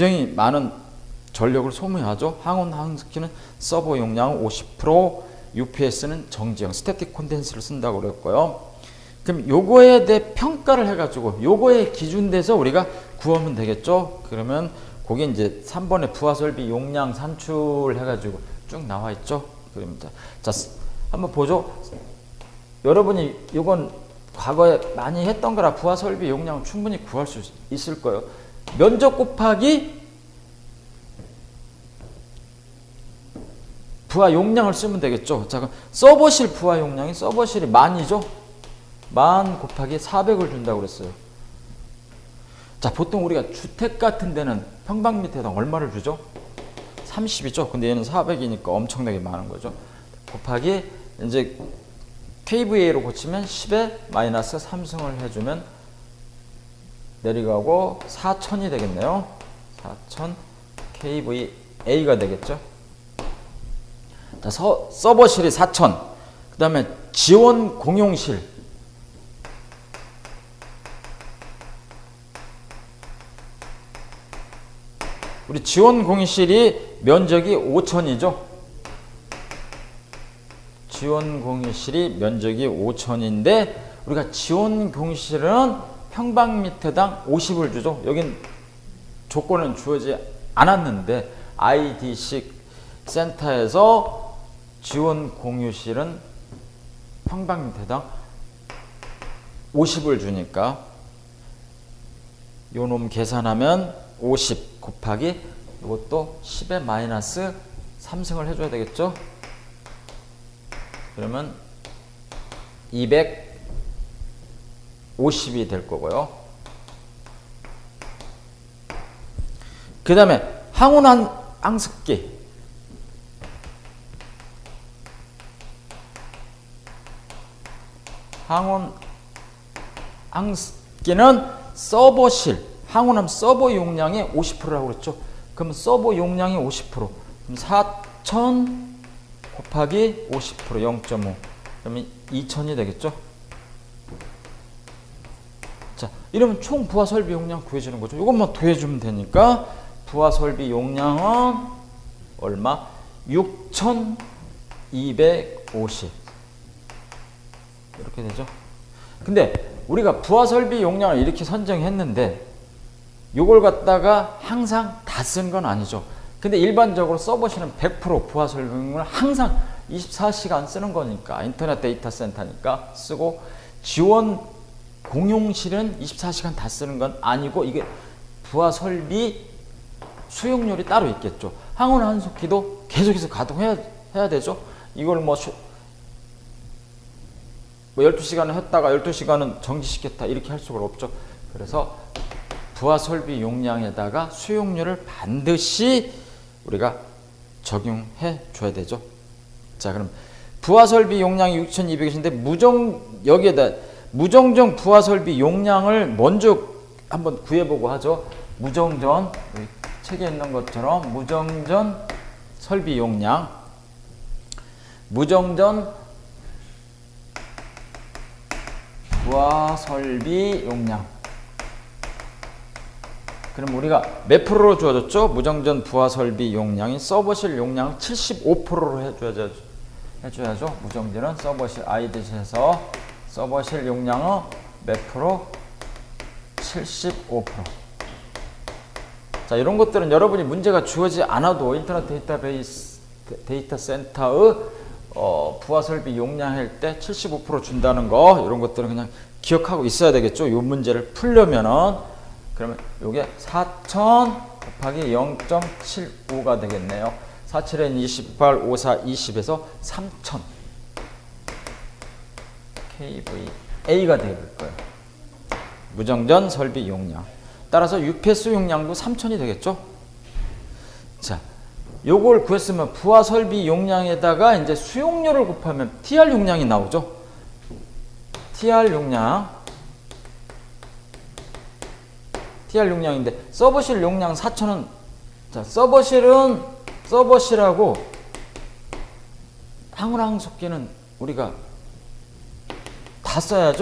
굉장히 많은 전력을 소모하죠. 항온 항습기는 서버 용량 50%, UPS는 정지형 스태틱 콘덴스를 쓴다고 그랬고요. 그럼 요거에 대해 평가를 해가지고 요거에 기준돼서 우리가 구하면 되겠죠. 그러면 거기 이제 3번에 부하 설비 용량 산출 해가지고 쭉 나와 있죠. 그럽니다. 자, 스- 한번 보죠. 여러분이 요건 과거에 많이 했던 거라 부하 설비 용량은 충분히 구할 수 있을 거예요. 면적 곱하기 부하 용량을 쓰면 되겠죠. 자, 그럼 서버실 부하 용량이 서버실이 만이죠. 만 곱하기 400을 준다고 그랬어요. 자, 보통 우리가 주택 같은 데는 평방미터당 얼마를 주죠? 30이죠. 근데 얘는 400이니까 엄청나게 많은 거죠. 곱하기 이제 KVA로 고치면 10에 마이너스 3승을 해주면 내려가고 4000이 되겠네요. 4000 KVA가 되겠죠. 자, 서, 서버실이 4000. 그 다음에 지원 공용실. 우리 지원 공용실이 면적이 5000이죠. 지원 공용실이 면적이 5000인데 우리가 지원 공용실은 평방미터당 50을 주죠. 여긴 조건은 주어지지 않았는데 IDC 센터에서 지원 공유실은 평방미터당 50을 주니까 요놈 계산하면 50 곱하기 이것도 10에 마이너스 3승을 해줘야 되겠죠? 그러면 250이 될 거고요. 그 다음에 항온한 항습기 항온 항습기는 서버실 항온함 서버 용량의 50%라고 그랬죠. 그럼 서버 용량이 50% 그럼 4,000 곱하기 50% 0.5 그러면 2,000이 되겠죠. 자, 이러면 총 부하 설비 용량 구해주는 거죠. 이것만 더해주면 되니까 부하 설비 용량은 얼마? 6,250 이렇게 되죠. 근데 우리가 부하 설비 용량을 이렇게 선정했는데 이걸 갖다가 항상 다 쓴 건 아니죠. 근데 일반적으로 서버실은 100% 부하 설비 용량을 항상 24시간 쓰는 거니까 인터넷 데이터 센터니까 쓰고 지원 공용실은 24시간 다 쓰는 건 아니고 이게 부하 설비 수용률이 따로 있겠죠. 항온 한속기도 계속해서 가동해야 해야 되죠. 이걸 뭐, 수- 뭐 12시간을 했다가 12시간은 정지시켰다 이렇게 할 수가 없죠. 그래서 부하 설비 용량에다가 수용률을 반드시 우리가 적용해 줘야 되죠. 자, 그럼 부하 설비 용량이 6,200인데 무정 여기에다 무정정 부하 설비 용량을 먼저 한번 구해보고 하죠. 무정전 책에 있는 것처럼 무정전 설비 용량 무정전 부하 설비 용량 그럼 우리가 몇 프로로 주어졌죠? 무정전 부하 설비 용량이 서버실 용량 75%로 해줘야죠. 해줘야죠. 무정전은 서버실 아이디에서 서버실 용량은 몇 프로? 75%. 자, 이런 것들은 여러분이 문제가 주어지지 않아도 인터넷 데이터베이스 데- 데이터 센터의 어, 부하 설비 용량일 때 75% 준다는 거 이런 것들은 그냥 기억하고 있어야 되겠죠. 이 문제를 풀려면은 그러면 이게 4,000 곱하기 0.75가 되겠네요. 47엔 28, 54, 20에서 3,000 KVA가 될 거예요. 무정전 설비 용량. 따라서 UPS 용량도 3,000이 되겠죠? 자, 요걸 구했으면 부하 설비 용량에다가 이제 수용료를 곱하면 TR 용량이 나오죠? TR 용량. TR 용량인데 서버실 용량 4,000원. 자, 서버실은 서버실하고 항우랑 속기는 우리가 다 써야죠.